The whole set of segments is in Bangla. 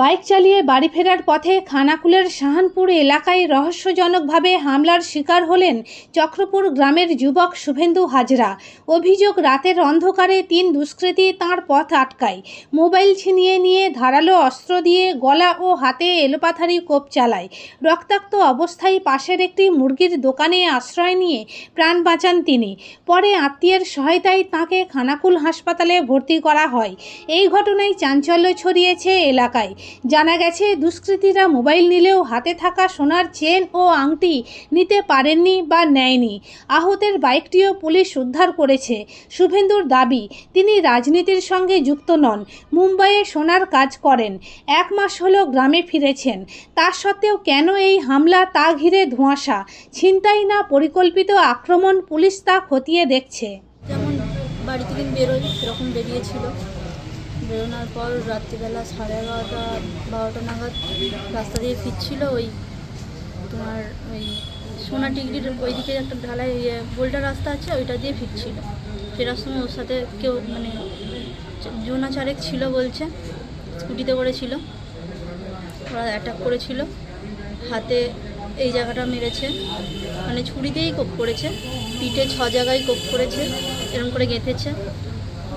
বাইক চালিয়ে বাড়ি ফেরার পথে খানাকুলের শাহানপুর এলাকায় রহস্যজনকভাবে হামলার শিকার হলেন চক্রপুর গ্রামের যুবক শুভেন্দু হাজরা। অভিযোগ, রাতের অন্ধকারে তিন দুষ্কৃতী তাঁর পথ আটকায়। মোবাইল ছিনিয়ে নিয়ে ধারালো অস্ত্র দিয়ে গলা ও হাতে এলোপাথারি কোপ চালায়। রক্তাক্ত অবস্থায় পাশের একটি মুরগির দোকানে আশ্রয় নিয়ে প্রাণ বাঁচান তিনি। পরে আত্মীয়ের সহায়তায় তাঁকে খানাকুল হাসপাতালে ভর্তি করা হয়। এই ঘটনায় চাঞ্চল্য ছড়িয়েছে এলাকায়। জানা গেছে, দুষ্কৃতীরা মোবাইল নিলেও হাতে থাকা সোনার চেন ও আংটি নিতে পারেননি বা নেয়নি। আহতের বাইকটিও পুলিশ উদ্ধার করেছে। শুভেন্দুর দাবি, তিনি রাজনীতির সঙ্গে যুক্ত নন, মুম্বাইয়ে সোনার কাজ করেন, এক মাস হলো গ্রামে ফিরেছেন। তা সত্ত্বেও কেন এই হামলা, তা ঘিরে ধোঁয়াশা? ছিনতাই না পরিকল্পিত আক্রমণ পুলিশ তা খতিয়ে দেখছে। যেমন বাড়ি থেকে বেরোয়, সেরকম বেরিয়েছিল। বেরোনোর পর রাত্রিবেলা সাড়ে এগারোটা, বারোটা নাগাদ রাস্তা দিয়ে ফিরছিল ওই তোমার ওই সোনা টিগরির ওইদিকে একটা ঢালাই ইয়ে বোল্ডার রাস্তা আছে, ওইটা দিয়ে ফিরছিল। ফেরার সময় ওর সাথে কেউ মানে জোনা চারেক ছিল বলছে, স্কুটিতে করেছিল। ওরা অ্যাটাক করেছিল। হাতে এই জায়গাটা মেরেছে। মানে ছুরি দিয়েই কোপ করেছে। পিঠে ছ জায়গায় কোপ করেছে। এরকম করে গেঁথেছে।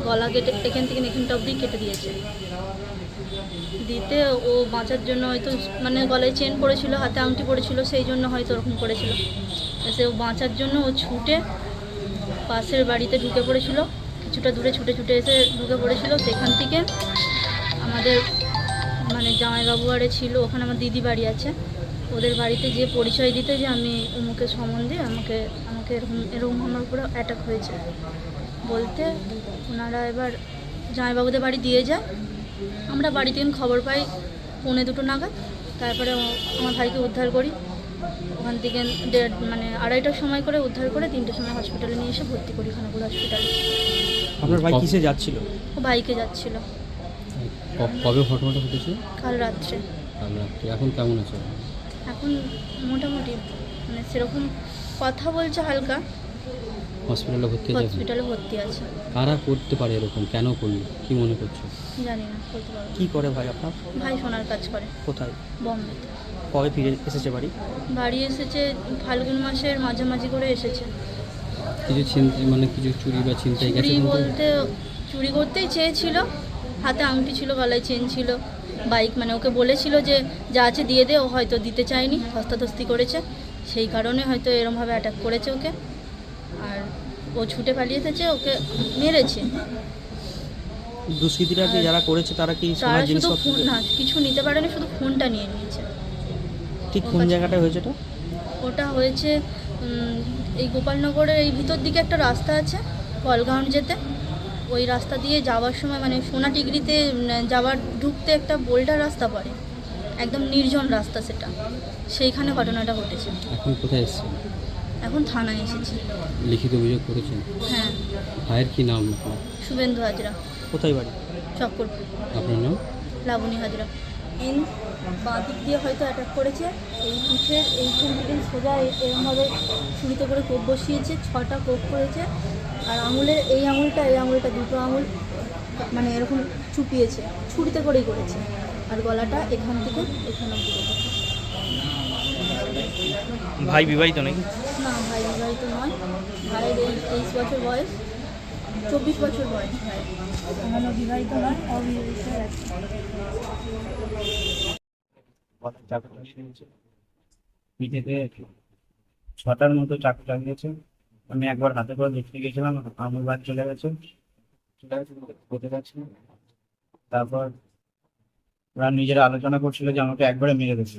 গলা কেটে এখান থেকে এখানটা অব্দি কেটে দিয়েছে। দিতে ও বাঁচার জন্য হয়তো মানে গলায় চেন পড়েছিল, হাতে আংটি পড়েছিল, সেই জন্য হয়তো ওরকম করেছিল। এসে ও বাঁচার জন্য ও ছুটে পাশের বাড়িতে ঢুকে পড়েছিল। কিছুটা দূরে ছুটে ছুটে এসে ঢুকে পড়েছিল। সেখান থেকে আমাদের মানে জামাইবাবু আরে ছিল, ওখানে আমার দিদি বাড়ি আছে। ওদের বাড়িতে যে পরিচয় দিতে যে আমি অমুকের সম্বন্ধে আমাকে আমাকে এরকম এরকম আমার উপরে অ্যাটাক হয়েছে। বলতে ওনারা এবার জামাইবাবুদের বাড়ি দিয়ে যায়। আমরা বাড়ি থেকে খবর পাই পৌনে দুটো নাগাদ। তারপরে আমার ভাইকে উদ্ধার করি। ওখান থেকে দেড় মানে আড়াইটার সময় করে উদ্ধার করে তিনটের সময় হসপিটালে নিয়ে এসে ভর্তি করি খানাকুল হসপিটালে আপনার ভাই কিসে যাচ্ছিল? ও বাইকে যাচ্ছিল। কবে ঘটনাটা ঘটেছে? কাল রাত্রে। কাল রাত্রে। এখন কেমন আছে? এখন মোটামুটি মানে সেরকম কথা বলছে হালকা। হসপিটালে ভর্তি আছে? হসপিটালে ভর্তি আছে। কারা করতে পারে এরকম? কেন করল? কি মনে করছ? জানি না বলতে পারব কি করে ভাই আপনার? ভাই সোনার কাজ করে। কোথায়? বম্বেতে কবে ফিরে এসেছে বাড়ি? বাড়ি এসেছে ফাল্গুন মাসের মাঝামাঝি করে এসেছে। কিছু ছিনতাই মানে কিছু চুরি বা ছিনতাই গেছে চুরি কিন্তু? বলতে চুরি করতেই চেয়েছিল। হাতে আংটি ছিল গলায় চেন ছিল বাইক মানে ওকে বলেছিল যে যা আছে দিয়ে দে ও হয়তো দিতে চায়নি ধস্তাধস্তি করেছে। সেই কারণে হয়তো এরমভাবে অ্যাটাক করেছে ওকে। আর ও ছুটে পালিয়ে এসেছে ওকে মেরেছে। দুষ্কৃতীরা কি যারা করেছে তারা কি তারা সোনার শুধু জিনিসপত্র ফোন না কিছু নিতে পারেনি শুধু ফোনটা নিয়ে নিয়েছে। ঠিক কোন জায়গাটায় হয়েছে এটা ওটা হয়েছে উম, এই গোপালনগরের এই ভিতর দিকে একটা রাস্তা আছে কলগাউন্ড যেতে। ওই রাস্তা দিয়ে যাওয়ার সময় মানে সোনা টিগরিতে উম, যাওয়ার ঢুকতে একটা বোল্ডার রাস্তা পড়ে। একদম নির্জন রাস্তা সেটা। সেইখানে ঘটনাটা ঘটেছে। এখন কোথায় এসছে? এখন থানায় এসেছি। লিখিত অভিযোগ করেছেন? হ্যাঁ। ভাইয়ের কি নাম আপনার? শুভেন্দু হাজরা। কোথায় বাড়ি? চক্করপুর আপনার নাম? লাবণী হাজরা। ইন বাঁ দিক দিয়ে হয়তো অ্যাটাক করেছে। এই পিঠের এইখান থেকে সোজা এরমভাবে ছুরিতে করে কোপ বসিয়েছে ছটা কোপ করেছে। আর আঙুলের এই আঙুলটা এই আঙুলটা দুটো আঙুল মানে এরকম চুপিয়েছে। ছুরিতে করেই করেছে। আর গলাটা এখান থেকে এখানে অব্দি। করেছে ভাই বিবাহিত নাকি? না ভাই বিবাহিত নয়। ভাইয়ের এই তেইশ বছর বয়স চব্বিশ বছর বয়স ভাই। এখনও বিবাহিত নয় অবিবাহিত আছে। চাকু লাগিয়েছে পিঠেতে ছটার মতো চাকু লাগিয়েছে। আমি একবার হাতে করে দেখতে গেছিলাম আমার বাদ চলে গেছে। চলে গেছে তারপর ওরা নিজেরা আলোচনা করছিল যে আমাকে একবারে মেরে দেবে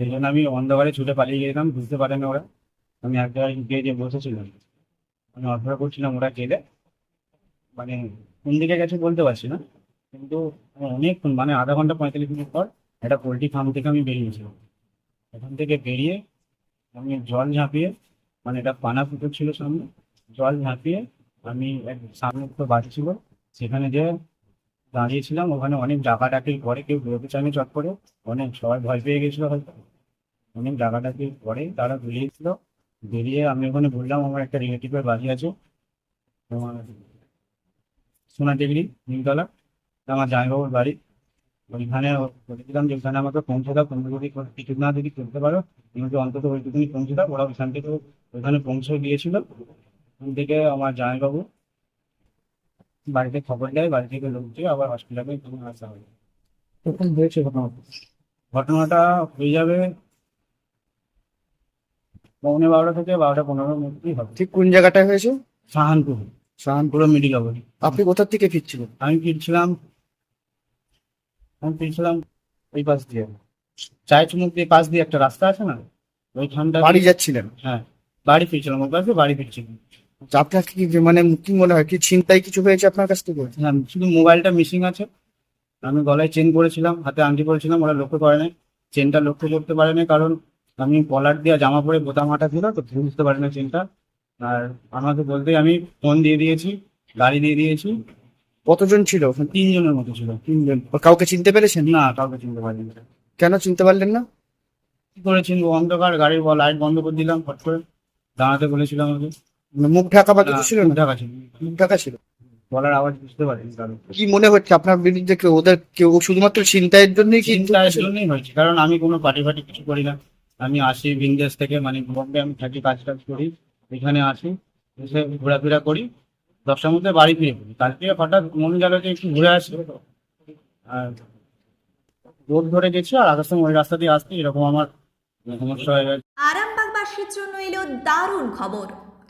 সেই জন্য আমি অন্ধকারে ছুটে পালিয়ে গেলাম বুঝতে পারেনি ওরা। আমি এক জায়গায় গিয়ে যে বসেছিলাম, আমি অপেক্ষা করছিলাম ওরা গেলে। মানে কোন দিকে গেছে বলতে পারছি না, কিন্তু অনেকক্ষণ মানে আধা ঘণ্টা পঁয়তাল্লিশ মিনিট পর একটা পোলট্রি ফার্ম থেকে আমি বেরিয়েছিলাম এখান থেকে বেরিয়ে আমি জল ঝাঁপিয়ে মানে এটা পানা পুকুর ছিল সামনে, জল ঝাঁপিয়ে আমি এক সামনে একটা বাড়ি ছিল, সেখানে যে দাঁড়িয়েছিলাম, ওখানে অনেক ডাকাডাকির পরে, কেউ বেরোতে চায়নি চট করে, অনেক সবাই ভয় পেয়ে গেছিল হয়তো। অনেক ডাকাডাকির পরে তারা বেরিয়েছিল। বেরিয়ে আমি ওখানে বললাম, আমার একটা রিলেটিভের বাড়ি আছে, তোমার সোনা ডিগ্রি নিমতলা আমার জামাইবাবুর বাড়ি। ওইখানে বলেছিলাম যে ওখানে আমাকে পৌঁছে দাও তুমি যদি টিকিট না যদি করতে পারো কিন্তু অন্তত ওইটুকুনি পৌঁছে দাও, ওরা ওইখান থেকে ওইখানে পৌঁছে দিয়েছিল। ওখান থেকে আমার জামাইবাবু বাড়িতে খবর দেয় বাড়ি থেকে লোক দিয়ে আবার হসপিটালে আসা হবে কখন হয়েছে ঘটনাটা। ঘটনাটা হয়ে যাবে পৌনে বারোটা থেকে বারোটা পনেরোর মধ্যেই হবে। ঠিক কোন জায়গাটায় হয়েছে? সাহানপুর। সাহানপুরে। মেডিকেল আপনি কোথা থেকে ফিরছিলেন? আমি ফিরছিলাম আমি ফিরছিলাম ওই পাশ দিয়ে। চায় চুমুক দিয়ে পাশ দিয়ে একটা রাস্তা আছে না? ওইখানটা বাড়ি যাচ্ছিলেন? হ্যাঁ বাড়ি ফিরছিলাম ওই পাশে বাড়ি ফিরছিলাম। আপনার কি মানে কি মনে হয় কি চিন্তায় কিছু হয়েছে আপনার কাছ থেকে? হ্যাঁ শুধু মোবাইলটা মিসিং আছে। আমি গলায় চেন করেছিলাম হাতে আংটি পরেছিলাম ওরা লক্ষ্য করে নাই। চেনটা লক্ষ্য করতে পারে নাই কারণ আমি কলার দিয়ে জামা পরে বোতাম হাঁটা ছিল তো বুঝতে পারি না চেনটা আর আমাকে বলতে আমি ফোন দিয়ে দিয়েছি গাড়ি দিয়ে দিয়েছি। কতজন ছিল? তিনজনের মতো ছিল তিনজন। কাউকে চিনতে পেরেছেন? না কাউকে চিনতে পারিনি। কেন চিনতে পারলেন না? কি করে চিনবো? অন্ধকার গাড়ির লাইট বন্ধ করে দিলাম ফট করে। দাঁড়াতে বলেছিলাম আমাকে। মুখ ঢাকা বা কিছু ছিল না? ঢাকা ছিল। মুখ ঢাকা ছিল? বলার আওয়াজ বুঝতে পারিনি কারণ। কি মনে হচ্ছে আপনার বিরুদ্ধে কেউ ওদের কেউ শুধুমাত্র চিন্তায়ের জন্যই কি চিন্তার জন্যই হয়েছে কারণ আমি কোনো পার্টি ফার্টি কিছু করি না। আমি আসি বিন্দেশ থেকে মানে বম্বে আমি থাকি কাজ টাজ করি এখানে আসি এসে ঘোরাফেরা করি দশটার মধ্যে বাড়ি ফিরে পড়ি কালকে হঠাৎ মনে গেল যে একটু ঘুরে আসি। আর রোড ধরে গেছি আর আসার সময় ওই রাস্তা দিয়ে আসতে এরকম আমার সমস্যা হয়ে গেছে। আরামবাগবাসীর জন্য এলো দারুণ খবর।